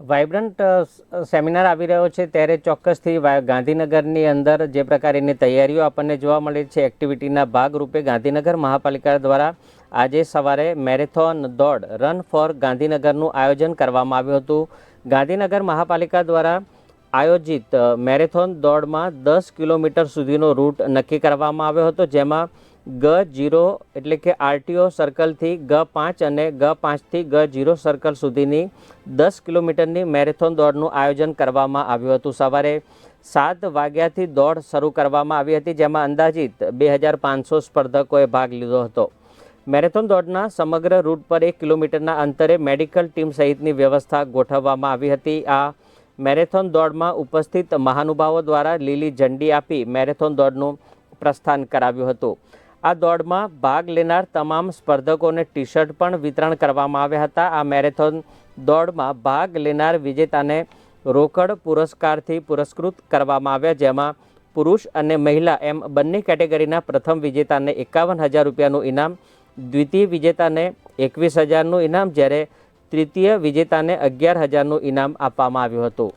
Vibrant seminar આવી રહ્યો છે ત્યારે ચોક્કસથી ગાંધીનગરની અંદર જે પ્રકારની તૈયારીઓ આપણને જોવા મળી છે, એક્ટિવિટીના ભાગરૂપે ગાંધીનગર મહાપાલિકા દ્વારા આજે સવારે મેરેથોન દોડ, રન ફોર ગાંધીનગરનું આયોજન કરવામાં આવ્યું હતું. ગાંધીનગર મહાપાલિકા દ્વારા આયોજિત મેરેથોન દોડમાં દસ કિલોમીટર સુધીનો રૂટ નક્કી કરવામાં આવ્યો હતો, જેમાં ગ જીરો એટલે કે આરટીઓ સર્કલથી ગ પાંચ અને ગ પાંચથી ગ જીરો સર્કલ સુધીની દસ કિલોમીટરની મેરેથોન દોડનું આયોજન કરવામાં આવ્યું હતું. સવારે સાત વાગ્યાથી દોડ શરૂ કરવામાં આવી હતી, જેમાં અંદાજિત બે હજાર પાંચસો સ્પર્ધકોએ ભાગ લીધો હતો. મેરેથોન દોડના સમગ્ર રૂટ પર એક કિલોમીટરના અંતરે મેડિકલ ટીમ સહિતની વ્યવસ્થા ગોઠવવામાં આવી હતી. આ મેરેથોન દોડમાં ઉપસ્થિત મહાનુભાવો દ્વારા લીલી ઝંડી આપી મેરેથોન દોડનું પ્રસ્થાન કરાવ્યું હતું. આ દોડમાં ભાગ લેનાર તમામ સ્પર્ધકોને ટી શર્ટ પણ વિતરણ કરવામાં આવ્યા હતા. આ મેરેથોન દોડમાં ભાગ લેનાર વિજેતાને રોકડ પુરસ્કારથી પુરસ્કૃત કરવામાં આવ્યા, જેમાં પુરુષ અને મહિલા એમ બંને કેટેગરીના પ્રથમ વિજેતાને એકાવન હજાર રૂપિયાનું ઇનામ, દ્વિતીય વિજેતાને એકવીસ હજારનું ઇનામ, જ્યારે તૃતીય વિજેતાને અગિયાર હજારનું ઇનામ આપવામાં આવ્યું હતું.